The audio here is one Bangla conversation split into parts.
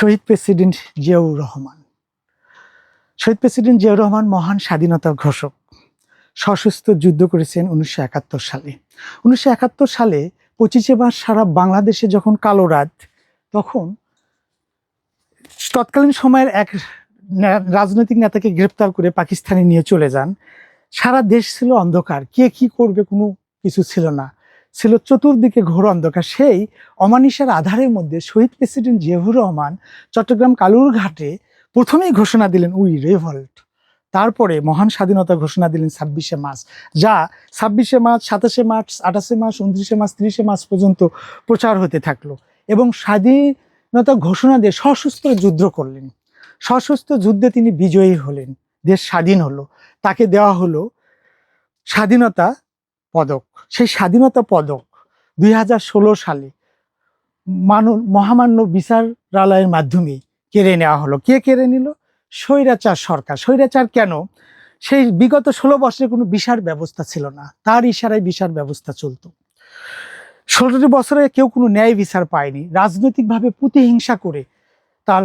শহীদ প্রেসিডেন্ট জিয়াউর রহমান। শহীদ প্রেসিডেন্ট জিয়াউর রহমান মহান স্বাধীনতার ঘোষক। সশস্ত্র যুদ্ধ করেছেন উনিশশো একাত্তর সালে। উনিশশো একাত্তর সালে পঁচিশে মার্চ সারা বাংলাদেশে যখন কালো রাত, তখন তৎকালীন সময়ের এক রাজনৈতিক নেতাকে গ্রেপ্তার করে পাকিস্তানে নিয়ে চলে যান। সারা দেশ ছিল অন্ধকার। কে কি করবে কোনো কিছু ছিল না। ছিল চতুর্দিকে ঘোর অন্ধকার। সেই অমানিসার আধারের মধ্যে শহীদ প্রেসিডেন্ট জিয়াউর রহমান চট্টগ্রাম কালুরঘাটে প্রথমেই ঘোষণা দিলেন, উই রেভল্ট। তারপরে মহান স্বাধীনতা ঘোষণা দিলেন ছাব্বিশে মার্চ, যা ছাব্বিশে মার্চ, সাতাশে মার্চ, আঠাশে মার্চ উনত্রিশে মার্চ, তিরিশে মার্চ পর্যন্ত প্রচার হতে থাকল এবং স্বাধীনতা ঘোষণা দিয়ে সশস্ত্র যুদ্ধ করলেন। সশস্ত্র যুদ্ধে তিনি বিজয়ী হলেন, দেশ স্বাধীন হলো। তাকে দেওয়া হলো স্বাধীনতা পদক, সেই স্বাধীনতা পদক দুই হাজার ষোলো সালে মানু, মহামান্য বিচারালয়ের মাধ্যমে কেড়ে নেওয়া হলো। কে কেড়ে নিল? স্বৈরাচার সরকার। স্বৈরাচার কেন? সেই বিগত ষোলো বছরে কোনো বিচার ব্যবস্থা ছিল না। তার ইশারায় বিচার ব্যবস্থা চলতো। ষোলোটি বছরে কেউ কোনো ন্যায় বিচার পায়নি। রাজনৈতিকভাবে প্রতিহিংসা করে তার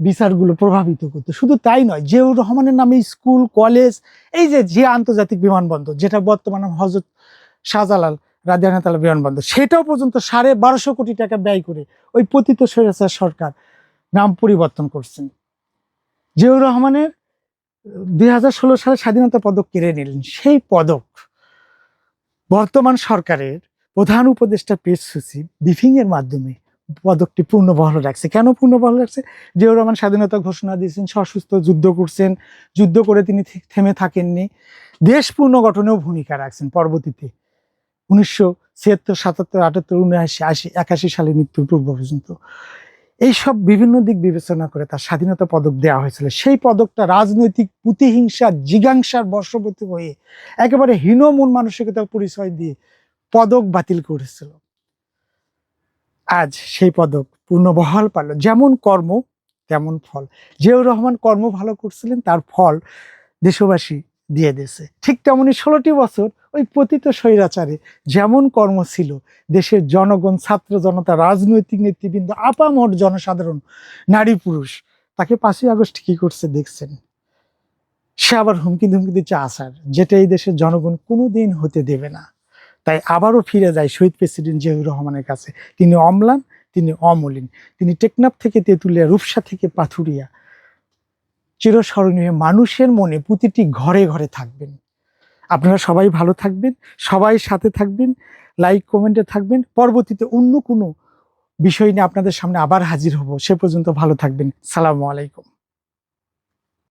বিচারগুলো প্রভাবিত করতো। শুধু তাই নয়, জিয়াউর রহমানের নামে স্কুল, কলেজ, এই যে যে আন্তর্জাতিক বিমানবন্দর, যেটা বর্তমানে হজরত শাহজালাল রাজিয়ানাতালা বিমানবন্দর, সেটাও পর্যন্ত সাড়ে বারোশো কোটি টাকা ব্যয় করে ওই পতিত স্বৈরাচার সরকার নাম পরিবর্তন করছেন। জিয়াউর রহমানের দুই হাজার ষোলো সালে স্বাধীনতা পদক কেড়ে নিলেন। সেই পদক বর্তমান সরকারের প্রধান উপদেষ্টা পেশ সচিব ব্রিফিং এর মাধ্যমে পদকটি পূর্ণ বহাল রাখছে। কেন পূর্ণ বহাল রাখছে? জিয়াউর রহমান স্বাধীনতা ঘোষণা দিয়েছেন, সশস্ত্র যুদ্ধ করছেন, যুদ্ধ করে তিনি থেমে থাকেননি। দেশ পুনর্গঠনেও ভূমিকা রাখছেন পরবর্তীতে। উনিশশো ছিয়াত্তর, সাতাত্তর, আটাত্তর, উনআশি, আশি, একাশি সালে মৃত্যুর পূর্ব পর্যন্ত। এইসব বিভিন্ন দিক বিবেচনা করে তার স্বাধীনতা পদক দেওয়া হয়েছিল। সেই পদকটা রাজনৈতিক প্রতিহিংসা, জিজ্ঞাংসার বর্ষবর্তী হয়ে একেবারে হীন মন মানসিকতার পরিচয় দিয়ে পদক বাতিল করেছিল। আজ সেই পদক পূর্ণ বহাল পারল যেমন কর্ম, তেমন ফল। জিয়াউর রহমান কর্ম ভালো করছিলেন, তার ফল দেশবাসী দিয়ে দিয়েছে। ঠিক তেমনি ষোলোটি বছর ওই পতিত স্বৈরাচারে যেমন কর্ম ছিল, দেশের জনগণ, ছাত্র জনতা, রাজনৈতিক নেতৃবৃন্দ, আপামর জনসাধারণ, নারী পুরুষ, তাকে পাঁচই আগস্ট কি করছে দেখছেন? সে আবার হুমকি ধুমকি দিচ্ছে আসার, যেটা এই দেশের জনগণ কোনোদিন হতে দেবে না। তাই আবারও ফিরে যায় শহীদ প্রেসিডেন্ট জিয়াউর রহমানের কাছে। তিনি অম্লান, তিনি অমলিন। তিনি টেকনাফ থেকে তেঁতুলিয়া, রূপসা থেকে পাথুরিয়া। চিরস্মরণীয় মানুষের মনে প্রতিটি ঘরে ঘরে থাকবেন। আপনারা সবাই ভালো থাকবেন, সবাই সাথে থাকবেন, লাইক, কমেন্টে থাকবেন। পরবর্তীতে অন্য কোনো বিষয় নিয়ে আপনাদের সামনে আবার হাজির হব। সে পর্যন্ত ভালো থাকবেন। সালামু আলাইকুম।